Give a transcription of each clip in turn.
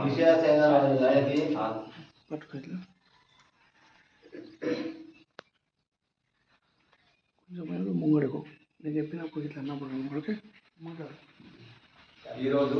విషయాలు ఏదైనా కొంచెం ముంగడుకు నేను చెప్పినప్పుడు ఇట్లా అన్నప్పుడు ఓకే మాట్లాడు ఈరోజు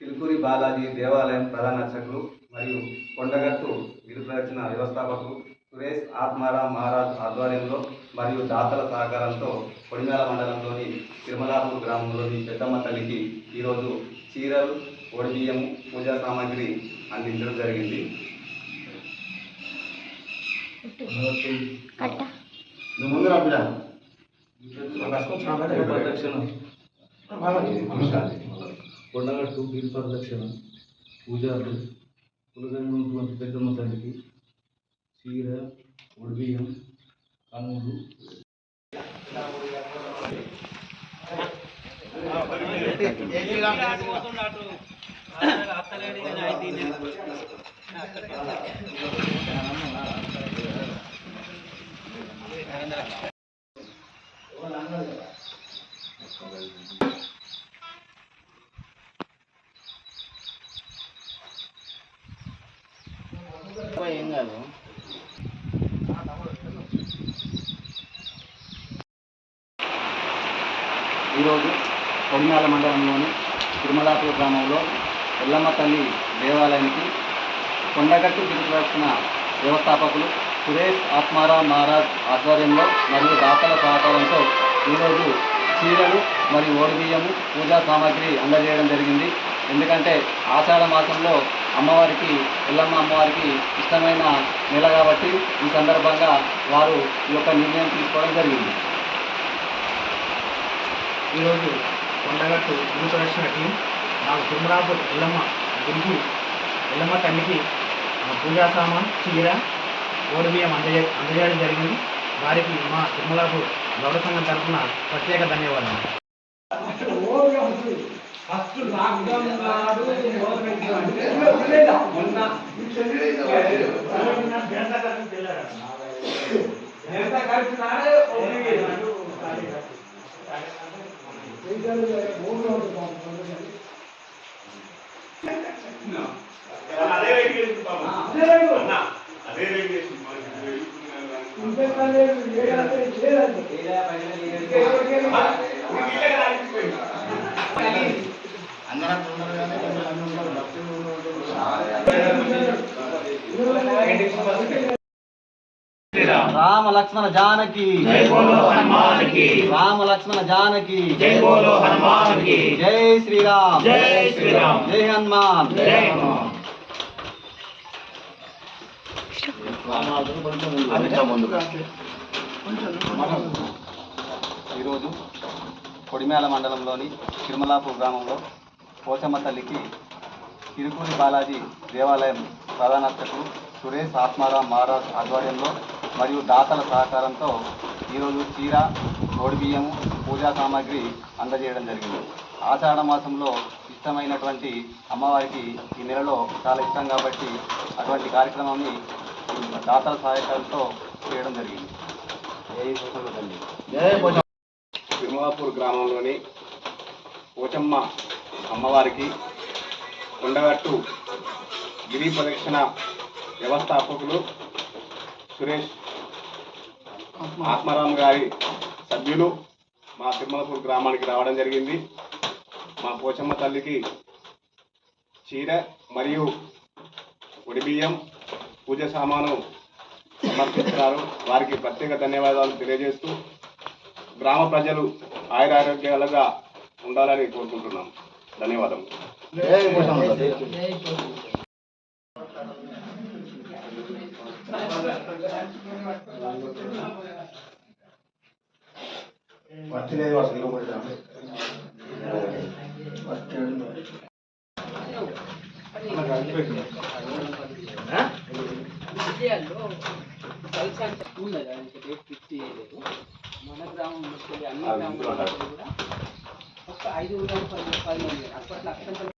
తిరుపూరి బాలాజీ దేవాలయం ప్రధాన అర్చకులు మరియు కొండగట్టు గిరి ప్రదక్షిణ వ్యవస్థాపకులు ఆత్మారాం మహారాజ్ ఆధ్వర్యంలో మరియు దాతల సహకారంతో కొడిమేల మండలంలోని తిరుమలాపూర్ గ్రామంలోని పెద్దమ్మ తల్లికి ఈరోజు చీరలు ఒడిబియ్యం పూజా సామాగ్రి అందించడం జరిగింది. కొండగట్టు గిరి ప్రదక్షిణ పూజారులు పెద్దమ్మ తల్లికి చీర ఉడిబియ్యం కనుమలు ఏం కాదు. ఈరోజు కొడిమేల మండలంలోని తిరుమలాపూర్ గ్రామంలో ఎల్లమ్మ తల్లి దేవాలయానికి కొండగట్టు గిరిప్రదక్షిణ వ్యవస్థాపకులు సురేష్ ఆత్మారాం మహారాజ్ ఆధ్వర్యంలో మరియు దాతల సహకారంతో ఈరోజు చీరలు మరియు ఓడిబియ్యము పూజా సామాగ్రి అందజేయడం జరిగింది. ఎందుకంటే ఆషాఢ మాసంలో అమ్మవారికి ఎల్లమ్మ అమ్మవారికి ఇష్టమైన నెల కాబట్టి ఈ సందర్భంగా వారు ఈ యొక్క నిర్ణయం తీసుకోవడం జరిగింది. ఈరోజు కొండగట్టు గురు ప్రదర్శన టీం నాకు తిరుమలాపూర్ ఎల్లమ్మ గురికి ఎల్లమ్మ తల్లికి పూజా సామాన్ చీర ఓడి బియ్యం అందజే అందజేయడం జరిగింది. వారికి మా తిరుమలాపూర్ గౌరవ సంఘం తరఫున ప్రత్యేక ధన్యవాదాలు. అందరం ఉన్నారు కానీ కొంతమంది ఉన్నారు భక్తులు రామ లక్ష్మణ జానకి. రామ లక్ష్మణ జానకి. జై శ్రీరామ్. జై హనుమాన్. ఈరోజు కొడిమేల మండలంలోని తిరుమలాపూర్ గ్రామంలో పోచమ్మ తల్లికి తిరుపూరి బాలాజీ దేవాలయం ప్రధాన అర్చకులు సురేష్ ఆత్మారాం మహారాజ్ ఆధ్వర్యంలో మరియు దాతల సహకారంతో ఈరోజు చీర బియ్యము పూజా సామాగ్రి అందజేయడం జరిగింది ఆషాఢ మాసంలో ఇష్టమైనటువంటి అమ్మవారికి ఈ నెలలో చాలా ఇష్టం కాబట్టి అటువంటి కార్యక్రమాన్ని దాతల సహాయకాలతో చేయడం జరిగింది. తిరుమలాపూర్ గ్రామంలోని పోచమ్మ అమ్మవారికి కొండగట్టు గిరి ప్రదక్షిణ వ్యవస్థాపకులు సురేష్ ఆత్మారాం గారి సభ్యులు మా తిరుమలపూర్ గ్రామానికి రావడం జరిగింది. మా పోచమ్మ తల్లికి చీర మరియు బియ్యం పూజ సామాను సమర్పిస్తున్నారు వారికి ప్రత్యేక ధన్యవాదాలు తెలియజేస్తూ గ్రామ ప్రజలు ఆయురారోగ్యాలుగా ఉండాలని కోరుకుంటున్నాం. ధన్యవాదం వచ్చినది అసలు మన అన్ని గ్రామాల్లో కూడా ఒక ఐదు పది పది మంది అప్పట్లో అక్షంతలు